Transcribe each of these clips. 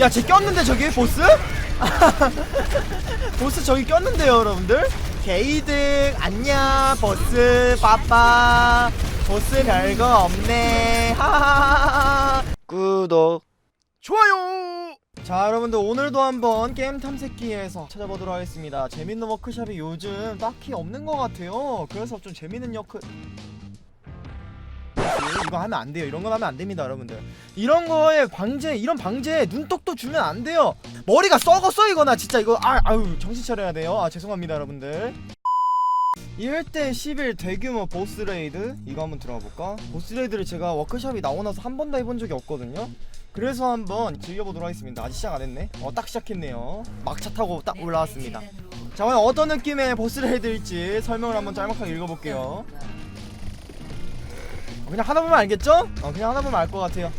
야 쟤 꼈는데 저기? 보스? 보스 저기 꼈는데요 여러분들? 게이득 안녕 보스 빠빠. 보스 별거 없네. 하하하하 구독. 좋아요. 자 여러분들 오늘도 한번 게임 탐색기에서 찾아보도록 하겠습니다. 재밌는 워크샵이 요즘 딱히 없는 것 같아요. 그래서 좀 재밌는 워크 이거 하면 안 돼요. 이런 건 하면 안 됩니다 여러분들. 이런 거에 방제 이런 방제에 눈독도 주면 안 돼요. 머리가 썩었어 이거 나. 진짜 이거 아, 아유 정신 차려야 돼요. 아 죄송합니다 여러분들. 1대 11 대규모 보스 레이드. 이거 한번 들어가 볼까? 보스 레이드를 제가 워크샵이 나오고 나서 한 번도 해본 적이 없거든요. 그래서 한번 즐겨보도록 하겠습니다. 아직 시작 안 했네. 어 딱 시작했네요. 막차 타고 딱 올라왔습니다. 자 오늘 어떤 느낌의 보스 레이드일지 설명을 한번 짤막하게 읽어볼게요. 어, 그냥 하다 보면 알겠죠? 어 그냥 하다 보면 알 것 같아요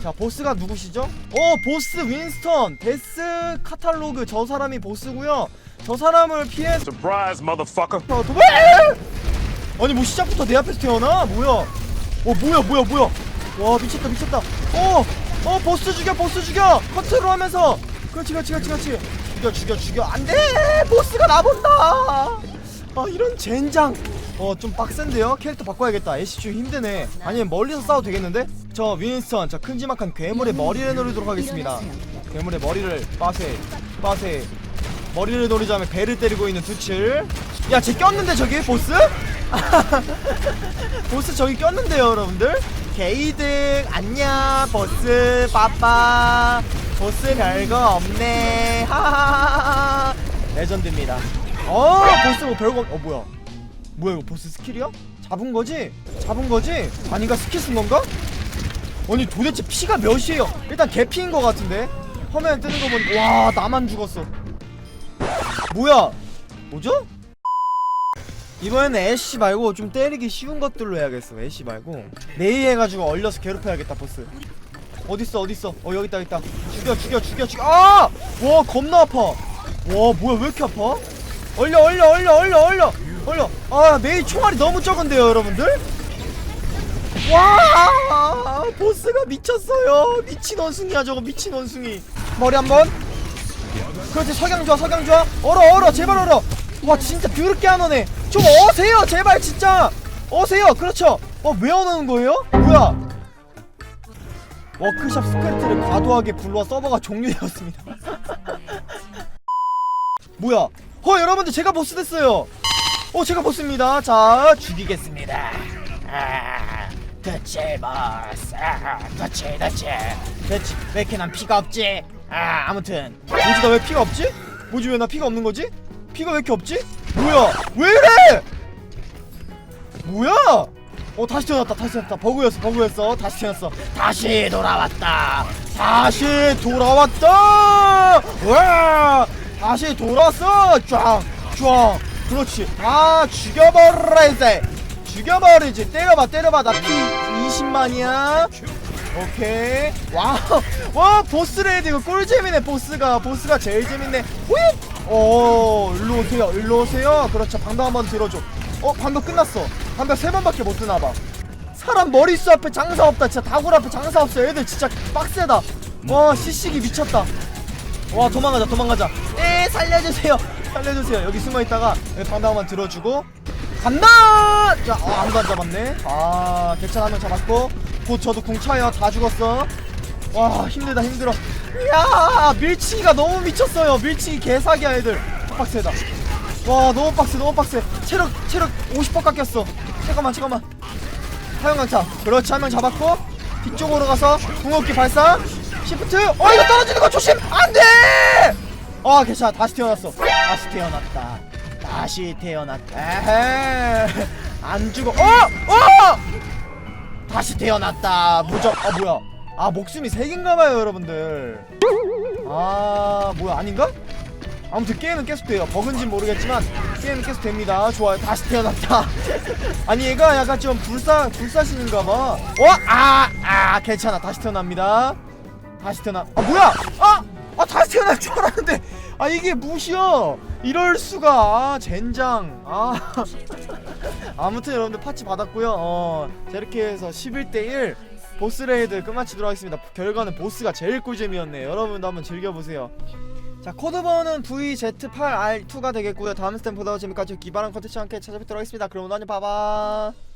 자 보스가 누구시죠? 어 보스 윈스턴 데스 카탈로그 저 사람이 보스고요 저 사람을 피해 Surprise, motherfucker. 어, 도발! 아니 뭐 시작부터 내 앞에서 태어나? 뭐야? 어 뭐야 뭐야 뭐야? 와 미쳤다 미쳤다. 어! 어 보스 죽여 보스 죽여! 컨트롤 하면서 그렇지 그렇지 그렇지 그렇지 죽여 죽여 죽여 안돼 보스가 나본다. 아 이런 젠장. 어 좀 빡센데요? 캐릭터 바꿔야겠다. 애쉬 좀 힘드네. 아니면 멀리서 싸워도 되겠는데? 저 윈스턴 저 큼지막한 괴물의 머리를 노리도록 하겠습니다. 괴물의 머리를 빠세 빠세 머리를 노리자면 배를 때리고 있는 두칠 야쟤 꼈는데 저기 보스? 보스 저기 꼈는데요 여러분들 게이득 안녕 보스 빠빠 보스 별거 없네 하하하하 레전드입니다 어 보스 뭐 별거 없- 어 뭐야 뭐야 이거 보스 스킬이야? 잡은 거지? 잡은 거지? 아닌가 스킬 쓴 건가? 아니 도대체 피가 몇이에요 일단 개피인 거 같은데 화면 뜨는 거 보니까 와 나만 죽었어 뭐야? 뭐죠? 이번에는 애쉬 말고 좀 때리기 쉬운 것들로 해야겠어 애쉬 말고 메이 해가지고 얼려서 괴롭혀야겠다 보스 어딨어 어딨어 어 여기 있다 여기 있다 죽여 죽여 죽여 죽여 아! 와 겁나 아파 와 뭐야 왜 이렇게 아파? 얼려 얼려 얼려 얼려 얼려 얼려. 아 메이 총알이 너무 적은데요 여러분들? 와 보스가 미쳤어요. 미친 원숭이야 저거. 미친 원숭이. 머리 한번. 그렇지 석양 좋아 석양 좋아. 얼어 얼어 제발 얼어. 와 진짜 더럽게 안 오네. 좀 어세요 제발 진짜. 어세요 그렇죠. 어왜 안 오는 거예요? 뭐야? 워크샵 스크립트를 과도하게 불러와 서버가 종료되었습니다. 뭐야? 어 여러분들 제가 보스 됐어요 어 제가 보스입니다. 자 죽이겠습니다. 아 대체 보스 아 대체 대체. 대체 왜 이렇게 난 피가 없지? 아 아무튼. 뭐지 나 왜 피가 없지? 뭐지 왜 나 피가 없는 거지? 피가 왜 이렇게 없지? 뭐야? 왜 이래? 뭐야? 어 다시 태어났다 다시 태어났다. 버그였어 버그였어. 다시 태어났어. 다시 돌아왔다. 다시 돌아왔다! 와! 다시 돌아왔어! 쫙쫙 그렇지. 아 죽여버려 이제 죽여버리지. 때려봐 때려봐. 나피 20만이야. 오케이. 와우. 와 보스 레이드 이거 꿀잼이네 보스가. 보스가 제일 재밌네. 후잇! 오 일로 오세요 일로 오세요. 그렇죠. 방금 한번 들어줘. 어 방금 끝났어. 방금 세 번밖에 못 드나봐. 사람 머릿수 앞에 장사 없다. 진짜 다굴 앞에 장사 없어 애들 진짜 빡세다. 와 시식이 미쳤다. 와 도망가자 도망가자. 에 살려주세요 살려주세요. 여기 숨어있다가 한번 들어주고. 간다! 자 어, 아무도 안 잡았네. 아 대찬 한명 잡았고. 곧 저도 궁 차요. 다 죽었어. 와 힘들다 힘들어. 이야 밀치기가 너무 미쳤어요. 밀치기 개사기야 애들. 빡세다. 와 너무 빡세 너무 빡세. 체력 체력 50% 깎였어. 잠깐만 잠깐만. 사용강타 그렇지 한 명 잡았고. 뒤쪽으로 가서 궁극기 발사. 시프트. 어 이거 떨어지는 거 조심! 안 돼 아 괜찮아. 다시 태어났어. 다시 태어났다. 다시 태어났다. 에헤. 안 죽어. 어! 어! 다시 태어났다. 무적. 아 뭐야? 아 목숨이 세 개인가봐요 여러분들. 아 뭐야? 아닌가? 아무튼 게임은 계속 돼요. 버그인진 모르겠지만 게임은 계속 됩니다. 좋아요. 다시 태어났다. 아니 얘가 약간 좀 불사 불사신인가봐. 어? 아! 아 괜찮아. 다시 태어납니다. 다시 태어나. 아 뭐야? 아! 아 다시 태어날 줄 알았는데. 아 이게 무시여. 이럴 수가. 아 젠장. 아. 아무튼 여러분들 파츠 받았고요. 어 자, 이렇게 해서 11대1 보스 레이드 끝마치도록 하겠습니다. 결과는 보스가 제일 꿀잼이었네요. 여러분도 한번 즐겨보세요. 자 코드번은 VZ8R2가 되겠고요. 다음 스탬 보다 재미까지 기발한 컨텐츠와 함께 찾아뵙도록 하겠습니다. 그럼 오늘 안녕 봐봐